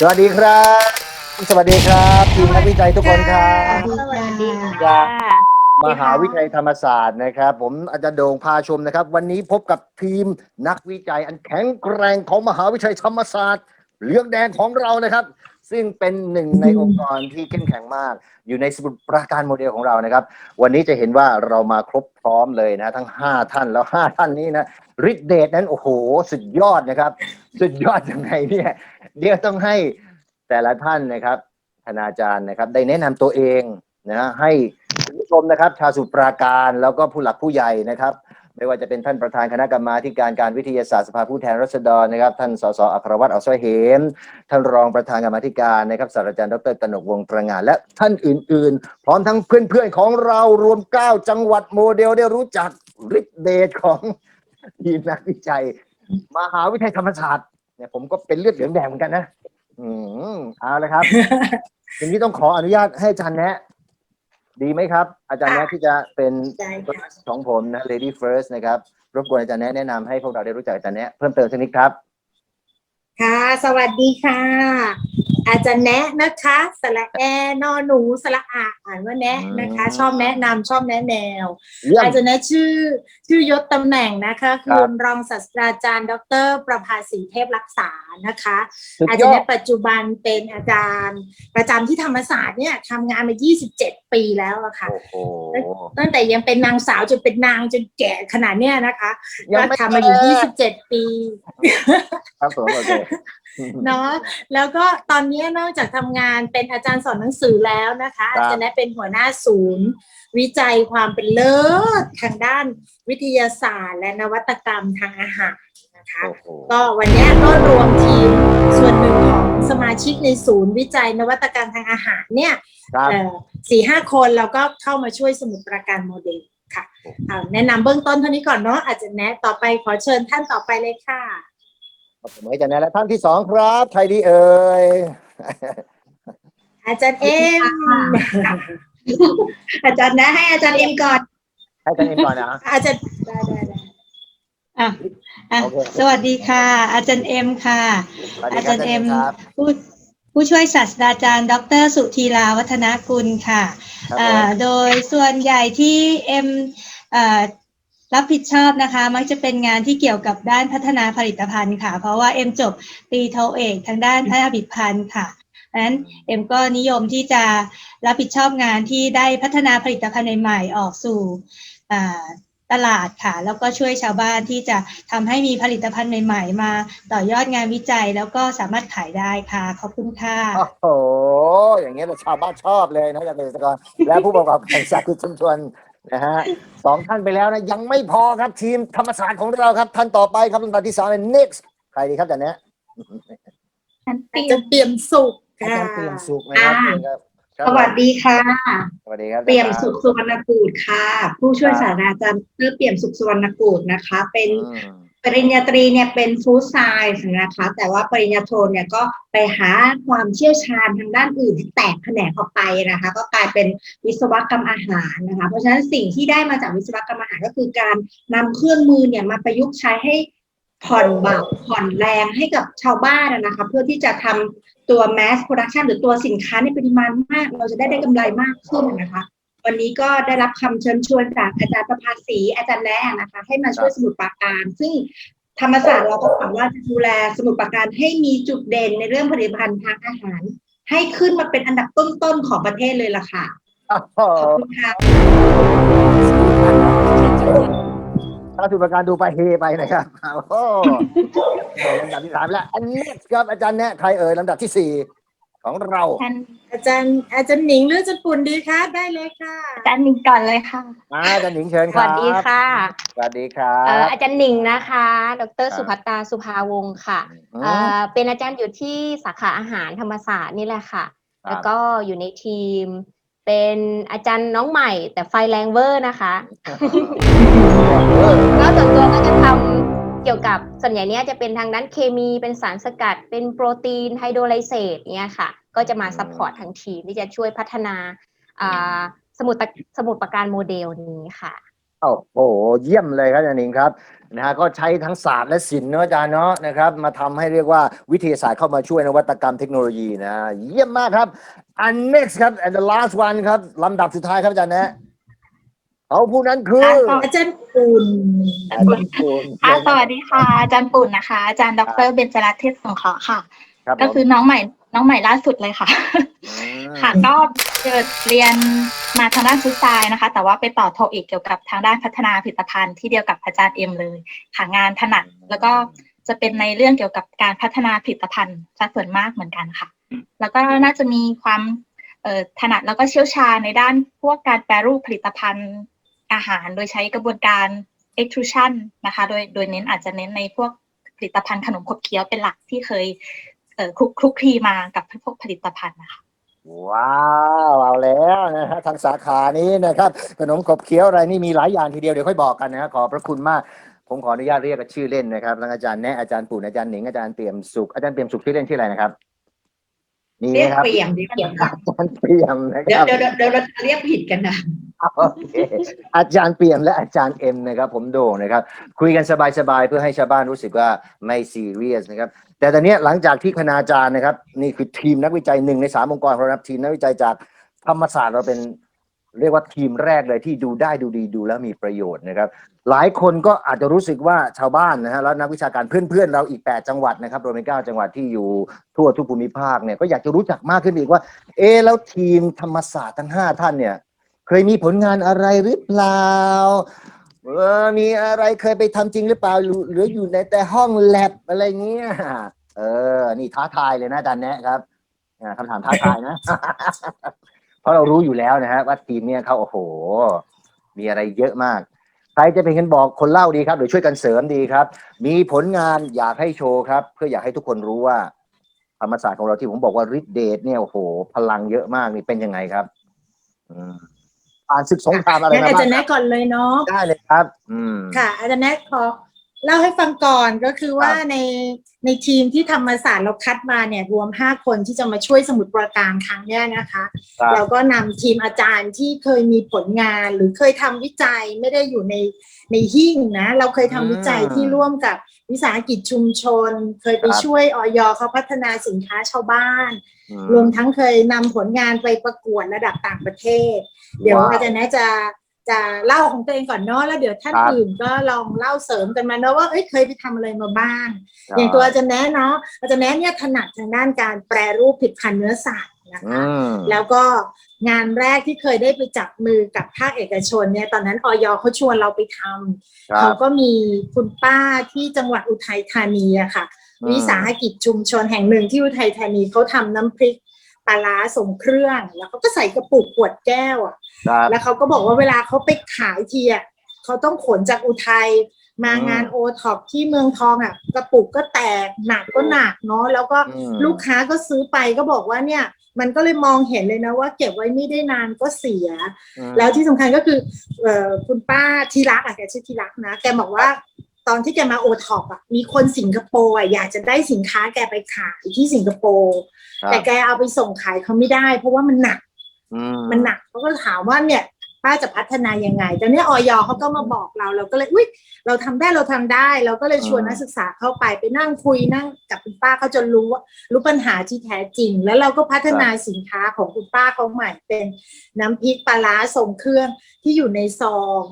สวัสดีครับ สวัสดีครับทีมนักวิจัยทุกคนครับสวัสดีครัค่ะบมหาวิทยาลัยธรรมศาสตร์นะครับ ผมอาจารย์โด่งพาชมนะครับ วันนี้พบกับทีมนักวิจัยอันแข็งแกร่งของมหาวิทยาลัยธรรมศาสตร์เหลืองแดงของเรานะครับ ซึ่งเป็นหนึ่งในองค์กรที่เข้มแข็งมาก อยู่ในสมุดปราการโมเดลของเรานะครับ วันนี้จะเห็นว่าเรามาครบพร้อมเลยนะ ทั้ง 5 ท่านแล้ว 5 ท่านนี้นะฤทธิเดชนั้นโอ้โห สุดยอดนะครับ สุดยอดยังไงเนี่ยเดี๋ยวต้องให้แต่ละท่านนะครับคณาจารย์นะครับ ได้แนะนำตัวเองนะให้คุณผู้ชมนะครับ ชาวสมุดปราการแล้วก็ผู้หลักผู้ใหญ่นะครับ ไม่ว่าจะเป็นท่านประธานคณะกรรมาธิการการวิทยาศาสตร์สภาผู้แทนราษฎรนะครับ ท่านสสอัครวัตรอักษรเหม ท่านรองประธานกรรมาธิการนะครับศาสตราจารย์ดรกนกวงศ์ตระงานและท่านอื่น ๆ พร้อมทั้งเพื่อนๆของเรารวม 9 จังหวัดโมเดลได้รู้จักฤทธิ์เดชของทีมนักวิจัย มหาวิทยาลัยธรรมศาสตร์เนี่ยผมก็เป็นเลือดเหลืองแดงเหมือนกันนะ อืมเอาเลยครับ ทีนี้ต้องขออนุญาตให้อาจารย์แนะ ดีไหมครับ อาจารย์แนะที่จะเป็นได้ค่ะของผมนะ Lady First นะครับรบกวนอาจารย์แนะแนะนำให้พวกเราได้รู้จักอาจารย์แนะเพิ่มเติมสักนิดครับ ค่ะ สวัสดีค่ะ อาจารย์แนะนะคะสระแอนอหนูสระอาอ่านว่าแนะนะคะอืมชอบแนะนำชอบแนะแนวเยี่ยมอาจารย์แนะชื่อชื่อยศตำแหน่งนะคะครัคือบรองศาสตราจารย์ ดร ประภาสีเทพรักษานะคะสุดอายจารอย์ดแนะปัจจุบันเป็นอาจารย์ ประจำที่ธรรมศาสตร์เนี่ยทำงานมา 27 ปีแล้วอะค่ะโอ้โหตั้งแต่ยังเป็นนางสาวจนเป็นนางจนแก่ขนาดเนี้ยนะคะยังก็ไม่ทำมาอยู่แก่27 ปีครับผมโอเค เนาะแล้วก็ตอนนี้นอกจากทำงานเป็นอาจารย์สอนหนังสือแล้วนะคะครับอาจารย์แนะเป็นหัวหน้าศูนย์ วิจัยความเป็นเลิศทางด้านวิทยาศาสตร์ และนวัตกรรมทางอาหารนะคะโอ้โหก็วันนี้ก็รวมทีมส่วนหนึ่งของสมาชิกในศูนย์วิจัยนวัตกรรมทางอาหารเนี่ยครับสี่ห้าคนเราก็เข้ามาช่วยสมุดประการโมเดลค่ะเอาแนะนำเบื้องต้นเท่านี้ก่อนเนาะอาจจะแนะต่อไปขอเชิญท่านต่อไปเลยค่ะ ผมให้อาจารย์แนะและท่านที่สองครับ ใครดีเอ่ย อาจารย์เอ็ม อาจารย์นะให้อาจารย์เอ็มก่อน ให้อาจารย์เอ็มก่อนนะ อาจารย์ได้ได้ได้อะอะ โอเค สวัสดีค่ะ อาจารย์เอ็มค่ะ สวัสดีอาครัจาบรย์เอ็มครับผู้ผู้ช่วยศาสตราจารย์ ดร สุธีราวัฒนกุลค่ะครับอ่าผมโดยส่วนใหญ่ที่เอ็มอ่า รับผิดชอบนะคะ มักจะเป็นงานที่เกี่ยวกับด้านพัฒนาผลิตภัณฑ์ค่ะ เพราะว่าเอ็มจบตีโทเอกทางด้านพัฒนาผลิตภัณฑ์ค่ะดังนั้นเอ็มก็นิยมที่จะรับผิดชอบงานที่ได้พัฒนาผลิตภัณฑ์ใหม่ๆออกสู่ตลาดค่ะ แล้วก็ช่วยชาวบ้านที่จะทำให้มีผลิตภัณฑ์ใหม่ ๆ มาต่อยอดงานวิจัยแล้วก็สามารถขายได้ค่ะ ขอบคุณค่ะโอ้โหอย่างเงี้ยชาวบ้านชอบเลยนะจากเกษตรกรและผู้ประกอบการสาขาชุมชน นะฮะสองท่านไปแล้วนะ ยังไม่พอครับทีมธรรมศาสตร์ของเราครับ ท่านต่อไปครับลำดับที่สามเป็น next ใครดีครับอาจารย์เนี้ยอาจารย์เตรียมสุขอาค่ะ จารย์เตรียมสุขนะครับอ่า เชิญครับครับสวัสดีค่ะ สวัสดีครับเปี่ยมสุขสุวรรณกูดค่ะ ผู้ช่วยศาสตราจารย์ดรเปี่ยมสุขสุวรรณกูดนะคะ เป็น อืม ปริญญาตรีเนี่ยเป็นฟู้ดไซน์นะคะ แต่ว่าปริญญาโทเนี่ยก็ไปหาความเชี่ยวชาญทางด้านอื่นที่แตกแขนงออกไปนะคะ ก็กลายเป็นวิศวกรรมอาหารนะคะ เพราะฉะนั้นสิ่งที่ได้มาจากวิศวกรรมอาหารก็คือการนำเครื่องมือเนี่ยมาประยุกต์ใช้ให้ผ่อนเบาผ่อนแรงให้กับชาวบ้านนะคะ เพื่อที่จะทำตัว mass production หรือตัวสินค้าในปริมาณมาก เราจะได้ได้กำไรมากขึ้นนะคะ วันนี้ก็ได้รับคำเชิญชวนจากอาจารย์ประภาสีอาจารย์แน่นะคะ ให้มาช่วยสมุทรปราการ ซึ่งธรรมศาสตร์เราก็หวังว่าจะดูแลสมุทรปราการให้มีจุดเด่นในเรื่องผลิตภัณฑ์ทางอาหาร ให้ขึ้นมาเป็นอันดับต้นๆของประเทศเลยล่ะค่ะโอ้โหขอบคุณค่ะถ้าสุประการดูไปเฮไปนะครับโอ้โหลำดับที่สามแล้ว อันนี้ครับอาจารย์แนะใครเอ่ยลำดับที่สี่ ของเราท่านอาจารย์อาจารย์หนิงหรืออาจารย์ปุ่นดีคะได้เลยค่ะ อาจารย์หนิงก่อนเลยค่ะ มาอาจารย์หนิงเชิญสครับวัสดีค่ะสวัสดีครัเอ่อบ อาจารย์หนิงนะคะดครัรบสุภัตตาสุภาวงศ์ค่ะอืม เอ่อเป็นอาจารย์อยู่ที่สาขาอาหารธรรมศาสตร์นี่แหละค่ะครับแล้วก็อยู่ในทีม เป็นอาจารย์น้องใหม่แต่ไฟแรงเวอร์นะคะ ก็ส่วนตัวก็จะทำ เกี่ยวกับส่วนใหญ่เนี้ยจะเป็นทางด้านเคมีเป็นสารสกัด เป็นโปรตีนไฮโดรไลเซตเนี่ยค่ะ ก็จะมาซัพพอร์ตทางทีมที่จะช่วยพัฒนาสมุดสมุดประการโมเดลนี้ค่ะโอ้โหเยี่ยมเลยครับอาจารย์หนิงครับนะฮะก็ใช้ทั้งศาสตร์และศิลป์เนอะอาจารย์เนาะนะครับมาทำให้เรียกว่าวิทยาศาสตร์เข้ามาช่วยนวัตกรรมเทคโนโลยีนะเยี่ยมมากครับอัน next ครับ and the last one ครับลำดับสุดท้ายครับอาจารย์นะ เขาผู้นั้นคือ อาจารย์ปุ่นอาจารย์ปูนค่ะสวัสดีค่ะ อาจารย์ปุ่นนะคะ อาจารย์ดรเบญจรัตน์เทศสงเคราะห์ค่ะครับก็คือน้องใหม่น้องใหม่ล่าสุดเลยค่ะมค่ะก็เกิดเรียนมาทางด้านฟุตไซน์นะคะ แต่ว่าไปต่อโทอีกเกี่ยวกับทางด้านพัฒนาผลิตภัณฑ์ที่เดียวกับอาจารย์เอ็มเลยค่ะงานถนัดแล้วก็จะเป็นในเรื่องเกี่ยวกับการพัฒนาผลิตภัณฑ์ซะส่วนมากเหมือนกันค่ะ แล้วก็น่าจะมีความเอ่อถนัดแล้วก็เชี่ยวชาญในด้านพวกการแปรรูปผลิตภัณฑ์ อาหารโดยใช้กระบวนการ extrusion นะคะ โดยโดยเน้นอาจจะเน้นในพวกผลิตภัณฑ์ขนมขบเคี้ยวเป็นหลักที่เคยเอ่อคลุกคลุกคลีมากับพวกผลิตภัณฑ์นะคะว้าวเอาแล้วนะฮะทางสาขานี้นะครับ ขนมขบเคี้ยวอะไรนี่มีหลายอย่างทีเดียวเดี๋ยวค่อยบอกกันนะฮะขอบพระคุณมาก ผมขออนุญาตเรียกชื่อเล่นนะครับทั้งอาจารย์แนะอาจารย์ปู่อาจารย์หนิงอาจารย์เปี่ยมสุขอาจารย์เปี่ยมสุขชื่อเล่นชื่ออะไรนะครับนี่เรียกนะครับเปลี่ยมเรียกเปลี่ยมค่ะอาจารย์เปี่ยมนะคเดี๋ยวรับเดี๋ยวเดี๋ยวเราจะเรียกผิดกันนะ โอเคอาจารย์เปี่ยมและอาจารย์เอ็มนะครับ ผมโด่งนะครับ คุยกันสบายๆเพื่อให้ชาวบ้านรู้สึกว่าไม่ซีเรียสนะครับ แต่ตอนนี้หลังจากที่คณาจารย์นะครับ นี่คือทีมนักวิจัยหนึ่งในสามองค์กรของเรานับทีมนักวิจัยจากธรรมศาสตร์เราเป็นเรียกว่าทีมแรกเลยที่ดูได้ดูดีดูแล้วมีประโยชน์นะครับ หลายคนก็อาจจะรู้สึกว่าชาวบ้านนะฮะแล้วนักวิชาการเพื่อนๆ เราอีก 8 จังหวัดนะครับรวมเป็น9จังหวัดที่อยู่ทั่วทุกภูมิภาคเนี่ยก็อยากจะรู้จักมากขึ้นอีกว่า เอะแล้วทีมธรรมศาสตร์ทั้ง 5 ท่านเนี่ย เคยมีผลงานอะไรหรือเปล่าเออมีอะไรเคยไปทำจริงหรือเปล่าหรืออยู่ในแต่ห้องแลบอะไรเงี้ยเออ นี่ท้าทายเลยนะอาจารย์แนะครับอ่าคำถามท้าทายนะ เพราะเรารู้อยู่แล้วนะฮะว่าทีมเนี่ยเขาโอ้โห มีอะไรเยอะมาก ใครจะเป็นคนบอกคนเล่าดีครับ หรือช่วยกันเสริมดีครับ มีผลงานอยากให้โชว์ครับ เพื่ออยากให้ทุกคนรู้ว่าธรรมศาสตร์ของเราที่ผมบอกว่าฤทธิเดชเนี่ยโอ้โห พลังเยอะมากนี่เป็นยังไงครับ อืม ผ่านศึกสงครามอะไรงั้นมาอาจารย์บ้างแนะก่อนเลยเนาะ ได้เลยครับ อืม ค่ะ อาจารย์แนะขอ เล่าให้ฟังก่อนก็คือว่าครับในในทีมที่ธรรมศาสตร์เราคัดมาเนี่ยรวมห้าคนที่จะมาช่วยสมุดประการครั้งเนี้ยนะคะครับเราก็นำทีมอาจารย์ที่เคยมีผลงานหรือเคยทำวิจัยไม่ได้อยู่ในในหิ้งนะ เราเคยทำวิจัยที่ร่วมกับวิสาหกิจชุมชน เคยไปครับช่วยออยเขาพัฒนาสินค้าชาวบ้านอืรวมทั้งเคยนำผลงานไปประกวดระดับต่างประเทศ เดี๋ยวว้าวอาจารย์แนะจะ จะเล่าของตัวเองก่อนเนาะแล้วเดี๋ยวท่านครับอื่นก็ลองเล่าเสริมกันมาเนาะว่าเอ้ยเคยไปทำอะไรมาบ้าง อย่างตัวอาจารย์แนะเนาะอาจารย์แนะเนี่ยถนัดทางด้านการแปรรูปผลิตภัณฑ์เนื้อสัตว์นะคะอืมแล้วก็งานแรกที่เคยได้ไปจับมือกับภาคเอกชนเนี่ยตอนนั้นออยเขาชวนเราไปทำครัเขาบก็มีคุณป้าที่จังหวัดอุทัยธานีอะค่ะอืมวิสาหกิจชุมชนแห่งหนึ่งที่อุทัยธานีเขาทำน้ำพริกปลาร้าส่งเครื่อง แล้วเขาก็ใส่กระปุกขวดแก้วอะ ครับแล้วเขาก็บอกว่าเวลาเขาไปขายทีอะเขาต้องขนจากอุทัยมางานอืมโอท็อปที่เมืองทองอะกระปุกก็แตกหนักก็หนักเนาะแล้วก็อืม ลูกค้าก็ซื้อไปก็บอกว่าเนี่ย มันก็เลยมองเห็นเลยนะว่าเก็บไว้ไม่ได้นานก็เสีย อืม แล้วที่สำคัญก็คือเอ่อคุณป้าทีรักอะแกชื่อทีรักนะ แกบอกว่าตอนที่แกมาโอท็อปอะมีคนสิงคโปร์อะอยากจะได้สินค้าแกไปขายที่สิงคโปร์ ครับ แต่แกเอาไปส่งขายเขาไม่ได้ เพราะว่ามันหนักอื มันหนักเขาก็ถามว่าเนี่ยป้าจะพัฒนายังไงตอนนี้ออยเขาก็มาบอกเราเราก็เลยอุ้ยเราทำได้เราทำได้ เราก็เลยชวนนักศึกษาเข้าไปไปนั่งคุยนั่งกับคุณป้าเขาจนรู้ว่ารู้ปัญหาที่แท้จริง แล้วเราก็พัฒนาสินค้าของคุณป้าเขาใหม่เป็นน้ำพริกปลาร้าทรงเครื่องที่อยู่ในซอง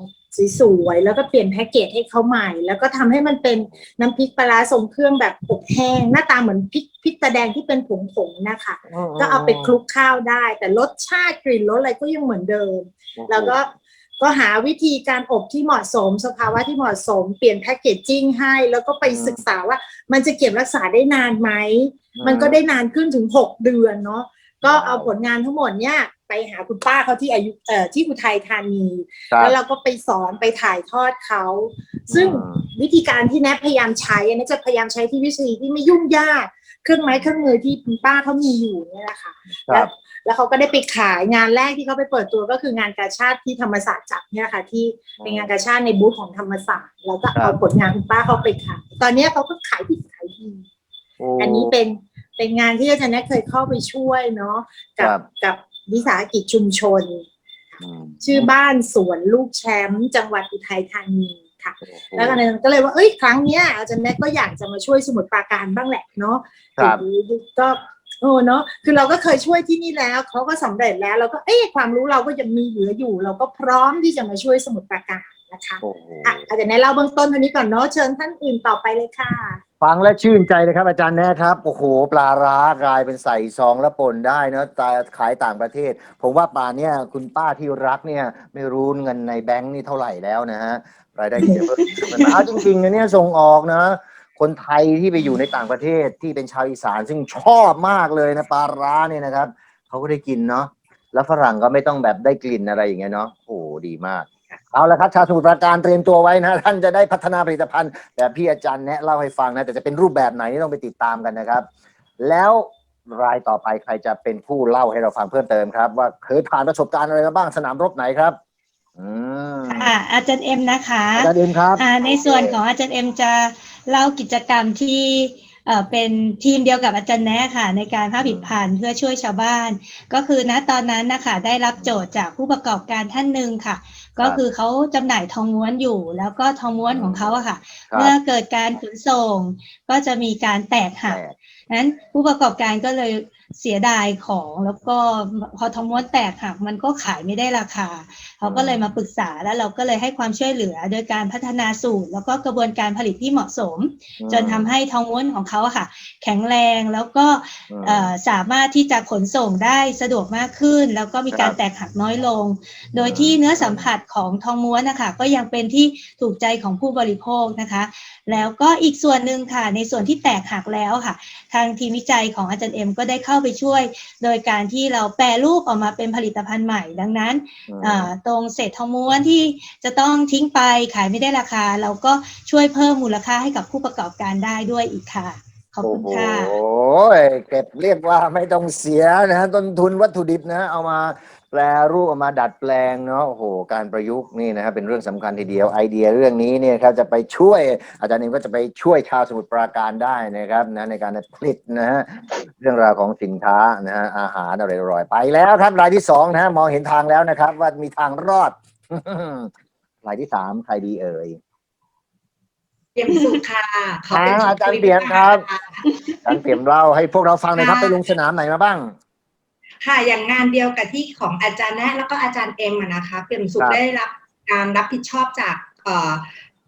สวยๆแล้วก็เปลี่ยนแพ็กเกจให้เขาใหม่ แล้วก็ทำให้มันเป็นน้ำพริกปลาร้าทรงเครื่องแบบอบแห้ง หน้าตาเหมือนพริกพริกตาแดงที่เป็นผงๆนะคะ ก็เอาไปคลุกข้าวได้ แต่รสชาติกลิ่นรสอะไรก็ยังเหมือนเดิม แล้วก็ก็หาวิธีการอบที่เหมาะสม สภาวะที่เหมาะสม เปลี่ยนแพคเกจจิ้งให้ แล้วก็ไปอืมศึกษาว่ามันจะเก็บรักษาได้นานไหม มันก็ได้นานขึ้นถึงหกเดือนเนาะก็เอาผลงานทั้งหมดเนี่ย ไปหาคุณป้าเขาที่อายุเอ่อที่อุทัยธานี ครับแล้วเราก็ไปสอนไปถ่ายทอดเขา ซึ่งอืม วิธีการที่แนทพยายามใช้อันนี้จะพยายามใช้ที่วิธีที่ไม่ยุ่งยาก เครื่องไม้เครื่องมือที่คุณป้าเขามีอยู่เนี่ยแหละค่ะ ครับแล้วเขาก็ได้ไปขายงานแรกที่เขาไปเปิดตัวก็คืองานกาชาติที่ธรรมศาสตร์จัดเนี่ยค่ะ ที่เป็นงานกาชาติในบูธของธรรมศาสตร์แล้วก็ครัเอาบ ผลงานคุณป้าเขาไปขายตอนเนี้ยเขาก็ขายดีขายดี โอ้อันนี้เป็นเป็นงานที่อาจารย์แนทเคยเข้าไปช่วยเนาะกับครับ กับ วิสาหกิจชุมชนอืมชื่อบ้านสวนลูกแชมป์จังหวัดอุทัยธานีค่ะโอ้โหแล้วก็เลยก็เลยว่าเอ้ยครั้งเนี้ยอาจารย์แม็กก็อยากจะมาช่วยสมุทรปราการบ้างแหละเนาะครับหรือก็โอ้เนาะคือเราก็เคยช่วยที่นี่แล้วเขาก็สำเร็จแล้วเราก็เอ้ยความรู้เราก็ยังมีเหลืออยู่ เราก็พร้อมที่จะมาช่วยสมุทรปราการ นะคะโอ้โหอะอาจารย์แนะเล่าเบื้องต้นเท่านี้ก่อนเนาะเชิญท่านอื่นต่อไปเลยค่ะ ฟังและชื่นใจเลยครับ อาจารย์แนะครับโอ้โหปลาร้ากลายเป็นใส่ซองแล้วป่นได้เนอะแต่ขายต่างประเทศ ผมว่าป่านเนี่ยคุณป้าที่รักเนี่ยไม่รู้เงินในแบงค์นี่เท่าไหร่แล้วนะฮะรายได้เยอะเอาจริงๆนะเนี่ยส่งออกนะคนไทยที่ไปอยู่ในต่างประเทศที่เป็นชาวอีสานซึ่งชอบมากเลยนะปลาร้าเนี่ยนะครับเขาก็ได้กินเนาะแล้วฝรั่งก็ไม่ต้องแบบได้กลิ่นอะไรอย่างเงี้ยเนาะโอ้โหดีมาก เอาละครับชาวสมุทรปราการเตรียมตัวไว้นะท่านจะได้พัฒนาผลิตภัณฑ์แบบพี่อาจารย์แนะเล่าให้ฟังนะแต่จะเป็นรูปแบบไหนนี่ต้องไปติดตามกันนะครับ แล้วรายต่อไปใครจะเป็นผู้เล่าให้เราฟังเพิ่มเติมครับ ว่าเคยผ่านประสบการณ์อะไรมาบ้างสนามรบไหนครับอืมค่ะอาจารย์เอ็มนะคะอาจารย์เอ็มครับอ่าในส่วนของอาจารย์เอ็มจะเล่ากิจกรรมที่เอ่อเป็นทีมเดียวกับอาจารย์แนะค่ะ ในการภาพผิดพันธ์เพื่อช่วยชาวบ้าน ก็คือณตอนนั้นนะคะได้รับโจทย์จากผู้ประกอบการท่านหนึ่งค่ะ ก็คือเขาจำหน่ายทองม้วนอยู่ แล้วก็ทองม้วนของเขาอะค่ะครับเมื่อเกิดการขนส่งก็จะมีการแตกหักนั้นผู้ประกอบการก็เลยเสียดายของแล้วก็พอทองม้วนแตกหักมันก็ขายไม่ได้ราคา เขาก็เลยมาปรึกษาแล้วเราก็เลยให้ความช่วยเหลือ โดยการพัฒนาสูตร แล้วก็กระบวนการผลิตที่เหมาะสม จนทำให้ทองม้วนของเขาอะค่ะ แข็งแรงแล้วก็อืมเอ่อสามารถที่จะขนส่งได้สะดวกมากขึ้น แล้วก็มีการครับแตกหักน้อยลง โดยที่เนื้อสัมผัสของทองม้วนนะคะก็ยังเป็นที่ถูกใจของผู้บริโภคนะคะ แล้วก็อีกส่วนหนึ่งค่ะในส่วนที่แตกหักแล้วค่ะ ทางทีมวิจัยของอาจารย์เอ็มก็ได้เข้าไปช่วย โดยการที่เราแปรรูปออกมาเป็นผลิตภัณฑ์ใหม่ ดังนั้นอ่าตรงเศษทองม้วนที่จะต้องทิ้งไปขายไม่ได้ราคา เราก็ช่วยเพิ่มมูลค่าให้กับผู้ประกอบการได้ด้วยอีกค่ะขอบคุณค่ะโอ้โหเก็บเรียกว่าไม่ต้องเสียนะฮะต้นทุนวัตถุดิบนะเอามา แปลรูปเอามาดัดแปลงเนาะโอ้โหการประยุกต์นี่นะครับเป็นเรื่องสำคัญทีเดียวไอเดียเรื่องนี้เนี่ยครับจะไปช่วยอาจารย์เองก็จะไปช่วยชาวสมุทรปราการได้นะครับนะในการผลิตนะฮะเรื่องราวของสินค้านะฮะอาหารอร่อยๆไปแล้วครับรายที่สองนะฮะมองเห็นทางแล้วนะครับ ว่ามีทางรอดรายที่สามใครดีเอ่ยเตรียมสุขค่ะขอเป็นอ่าอาจารย์เปลี่ยนครับอาจารย์เตรียมเล่าให้พวกเราฟังหน่อยครับค่ะไปลงสนามไหนมาบ้าง ค่ะอย่างงานเดียวกับที่ของอาจารย์แนะแล้วก็อาจารย์เอ็มอะนะคะเปี่ยมสุคขรับ ได้รับการรับผิดชอบจากเอ่อ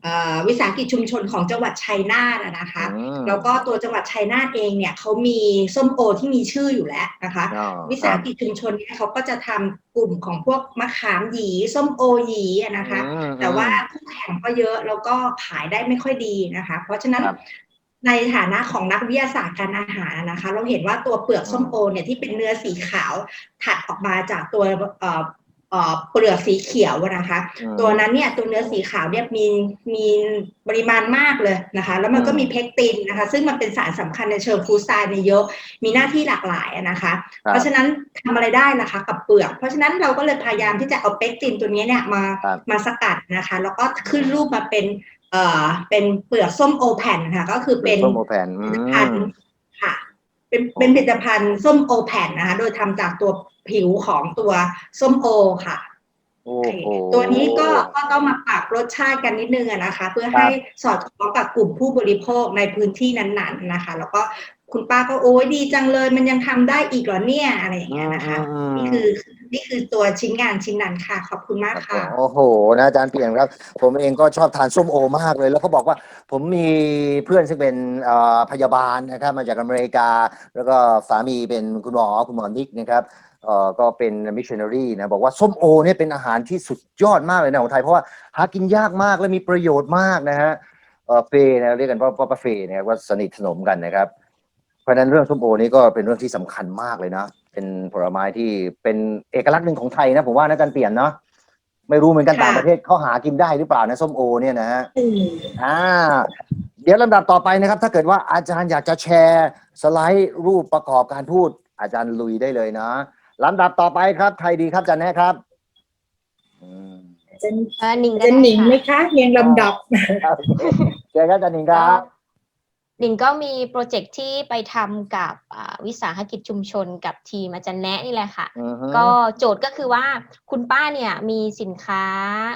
เอ่อวิสาหกิจชุมชนของจังหวัดชัยนาทอะนะคะ อืมแล้วก็ตัวจังหวัดชัยนาทเองเนี่ยเขามีส้มโอที่มีชื่ออยู่แล้วนะคะ อ๋อวิสาหกิจชุมชนเนี่ยเขาก็จะทำกลุ่มของพวกมะขามหยีส้มโอหยีอะนะคะ อืม แต่ว่าคู่แข่งก็เยอะแล้วก็ขายได้ไม่ค่อยดีนะคะ เพราะฉะนั้นครับ ในฐานะของนักวิทยาศาสตร์การอาหารนะคะ เราเห็นว่าตัวเปลือกส้มโอเนี่ยที่เป็นเนื้อสีขาวถัดออกมาจากตัวเอ่อเอ่อเปลือกสีเขียวอะนะคะอืมตัวนั้นเนี่ยตัวเนื้อสีขาวเนี่ยมีมีปริมาณมากเลยนะคะ แล้วมันก็อืมมีเพกตินนะคะ ซึ่งมันเป็นสารสำคัญในเชิงฟูดไซน์ในยเยอะมีหน้าที่หลากหลายอะนะคะครับเพราะฉะนั้นทำอะไรได้นะคะกับเปลือก เพราะฉะนั้นเราก็เลยพยายามที่จะเอาเปกตินตัวนี้เนี่ยมาครับมาสกัดนะคะ แล้วก็ขึ้นรูปมาเป็น เอ่อเป็นเปลือกส้มโอแผ่นค่ะ ก็คือเป็นส้มโอแผ่นอืผลิตภัณมฑ์ค่ะ เป็นเป็นผลิตภัณฑ์ส้มโอแผ่นนะคะ โดยทำจากตัวผิวของตัวส้มโอค่ะโอ้โหตัวนี้ก็ก็ต้องมาปรับรสชาติกันนิดนึงอะนะคะ เพื่อครับให้สอดคล้องกับกลุ่มผู้บริโภคในพื้นที่นั้น ๆนะคะ แล้วก็ คุณป้าก็โอ้ยดีจังเลยมันยังทำได้อีกเหรอเนี่ยอะไรอย่างเงี้ยนะคะอืมนี่คือนี่คือตัวชิ้นงานชิ้นนั้นค่ะ ขอบคุณมากครับค่ะ โอ้โหนะอาจารย์เปลี่ยนครับ ผมเองก็ชอบทานส้มโอมากเลย แล้วเขาบอกว่าผมมีเพื่อนซึ่งเป็นเอ่อพยาบาลนะครับมาจากอเมริกา แล้วก็สามีเป็นคุณหมอคุณหมอนิกนะครับเอ่อก็เป็นมิชชันนารีนะบอกว่าส้มโอเนี่ยเป็นอาหารที่สุดยอดมากเลยนะของไทยเพราะว่าหากินยากมากและมีประโยชน์มากนะฮะเอ่อเฟนะเรียกกันว่าว่าป้าเฟนะครับว่าสนิทสนมกันนะครับเพ ราะฉะนั้นเรื่องส้มโอนี่ก็เป็นเรื่องที่สำคัญมากเลยนะ เป็นผลไม้ที่เป็นเอกลักษณ์หนึ่งของไทยนะผมว่านะอาจารย์เปลี่ยนเนาะไม่รู้เหมือนกันค่ะต่างประเทศเขาหากินได้หรือเปล่านะส้มโอเนี่ยนะฮะอืมอ่า เดี๋ยวลำดับต่อไปนะครับ ถ้าเกิดว่าอาจารย์อยากจะแชร์สไลด์รูปประกอบการพูด อาจารย์ลุยได้เลยนะลำดับต่อไปครับใครดีครับอาจารย์แนะครับอืมจะเออหนิงก็จะได้หนิงไหมค่ะคะเรียงลำดับครับเจอกันอาจารย์หนิงครับ หนิงก็มีโปรเจกต์ที่ไปทำกับอ่าวิสาหกิจชุมชนกับทีมอาจารย์แนะนี่แหละค่ะอือฮึก็โจทย์ก็คือว่าคุณป้าเนี่ยมีสินค้า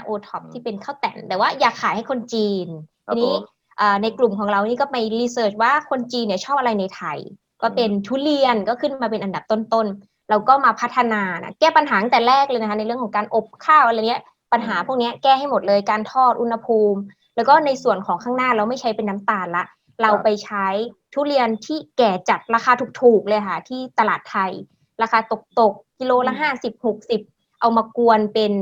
โอท็อปอืมที่เป็นข้าวแต่น แต่ว่าอยากขายให้คนจีนครับทีนี้ผมอ่าในกลุ่มของเรานี่ก็ไปรีเสิร์ชว่าคนจีนเนี่ยชอบอะไรในไทย ก็เป็นทุเรียนก็ขึ้นมาเป็นอันดับต้นๆเราก็มาพัฒนานะแก้ปัญหาตั้งแต่แรกเลยนะคะในเรื่องของการอบข้าวอะไรเนี้ยปัญหาพวกเนี้ยแก้ให้หมดเลยการทอดอุณหภูมิ แล้วก็ในส่วนของข้างหน้าเราไม่ใช้เป็นน้ำตาลละ เราไปใช้ทุเรียนที่แก่จัดราคาถูกๆเลยค่ะ ที่ตลาดไทย ราคาตกตกๆกิโลละห้าสิบหกสิบเอามากวนเป็น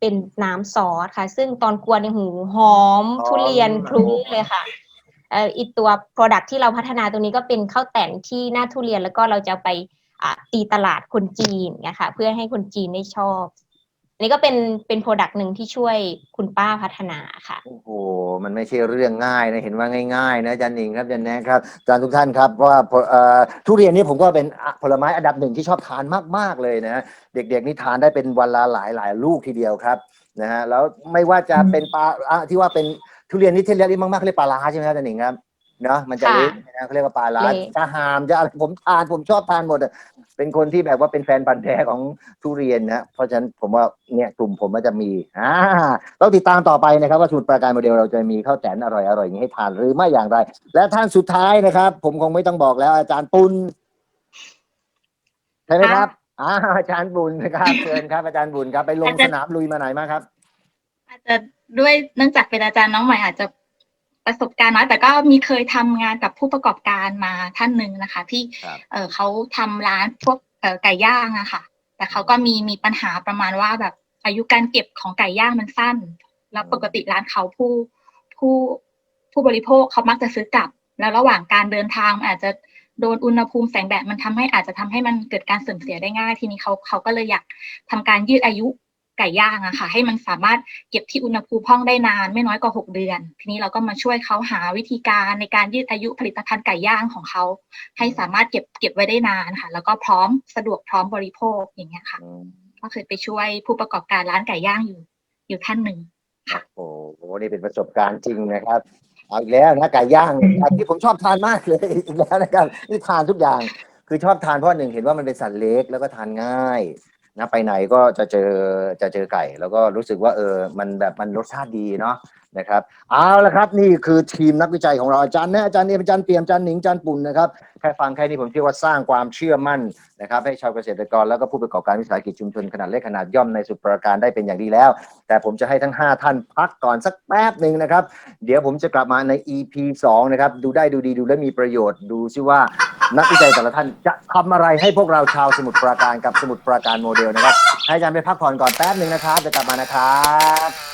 เป็นน้ำซอสค่ะ ซึ่งตอนกวนในยหูหอมทุเรียนคลุ้งเลยค่ะเอ่ออีกตัว Product ที่เราพัฒนาตรงนี้ก็เป็นข้าวแต่นที่หน้าทุเรียนแล้วก็เราจะไปอ่าตีตลาดคนจีนเนี่ยค่ะ เพื่อให้คนจีนได้ชอบ อันนี้ก็เป็นเป็น Product หนึ่งที่ช่วยคุณป้าพัฒนาค่ะ โอ้โห มันไม่ใช่เรื่องง่ายนะ เห็นว่าง่าย ๆ นะอาจารย์หนิงครับอาจารย์แนะครับอาจารย์ทุกท่านครับว่าเอ่อทุเรียนนี่ผมก็เป็นผลไม้อันดับหนึ่งที่ชอบทานมากๆเลยนะ เด็กๆนี่ทานได้เป็นวันละหลายหลายๆลูกทีเดียวครับนะฮะแล้วไม่ว่าจะเป็นปลาอะที่ว่าเป็นทุเรียนนี่ที่เรียกมากๆเรียกปลาร้าใช่ไหมครับอาจารย์หนิงครับ เนาะมันจะค่ะเละนะเขาเรียกว่าปลาร้าเละ จะหามจะอะไรผมทานผมชอบทานหมดอะเป็นคนที่แบบว่าเป็นแฟนพันธุ์แท้ของทุเรียนนะเพราะฉะนั้นผมว่าเนี่ยกลุ่มผมมันจะมีอ่าต้องติดตามต่อไปนะครับ ว่าสมุดประการโมเดลเราจะมีข้าวแตนอร่อยๆอย่างนี้ให้ทานหรือไม่อย่างไร และท่านสุดท้ายนะครับ ผมคงไม่ต้องบอกแล้ว อาจารย์ปุณใช่ไหมครับอ่าอาจารย์บุญนะครับเชิญครับอาจารย์บุญครับไปลงสนามลุยมาไหนมาครับ อาจจะด้วยเนื่องจากเป็นอาจารย์น้องใหม่อาจจะ ประสบการณ์น้อยแต่ก็มีเคยทำงานกับผู้ประกอบการมาท่านหนึ่งนะคะ ที่ครับเออเขาทำร้านพวกเออไก่ย่างอะค่ะ แต่เขาก็มีมีปัญหาประมาณว่าแบบอายุการเก็บของไก่ย่างมันสั้น แล้วปกติร้านเขาผู้ผู้ผู้บริโภคเขามักจะซื้อกลับ แล้วระหว่างการเดินทางมันอาจจะโดนอุณหภูมิแสงแดดมันทำให้อาจจะทำให้มันเกิดการเสื่อมเสียได้ง่าย ทีนี้เขาเขาก็เลยอยากทำการยืดอายุ ไก่ย่างอะค่ะ ให้มันสามารถเก็บที่อุณหภูมิห้องได้นาน ไม่น้อยกว่าหกเดือน ทีนี้เราก็มาช่วยเขาหาวิธีการในการยืดอายุผลิตภัณฑ์ไก่ย่างของเขา ให้สามารถเก็บเก็บไว้ได้นานค่ะ แล้วก็พร้อมสะดวกพร้อมบริโภคอย่างเงี้ยค่ะ ก็เคยไปช่วยผู้ประกอบการร้านไก่ย่างอยู่ อยู่ท่านหนึ่งโอ้โหนี่เป็นประสบการณ์จริงนะครับเอาอีกแล้วนะไก่ย่างที่ผมชอบทานมากเลยอีกแล้วนะครับนี่ทานทุกอย่างคือชอบทานเพราะหนึ่งเห็นว่ามันเป็นสัตว์เล็กแล้วก็ทานง่าย นะไปไหนก็จะเจอจะเจอไก่ แล้วก็รู้สึกว่าเออมันแบบมันรสชาติดีเนาะ นะครับเอาละครับนี่คือทีมนักวิจัยของเราอาจารย์แนะอาจารย์เอมอาจารย์เปียมอาจารย์หนิงอาจารย์ปุ่นนะครับแค่ฟังแค่นี้ผมเชื่อว่าสร้างความเชื่อมั่นนะครับให้ชาวเกษตรกรแล้วก็ผู้ประกอบการวิสาหกิจชุมชนขนาดเล็กขนาดย่อมในสุดประการได้เป็นอย่างดีแล้ว แต่ผมจะให้ทั้ง 5 ท่านพักก่อนสักแป๊บหนึ่งนะครับ เดี๋ยวผมจะกลับมาใน EP 2 นะครับ ดูได้ดูดีดูและมีประโยชน์ดูซิว่านักวิจัยแต่ละท่านจะทำอะไรให้พวกเราชาวสมุทรปราการกับสมุทรปราการโมเดลนะครับให้อาจารย์ไปพักผ่อนก่อนแป๊บหนึ่งนะครับจะกลับมานะครับ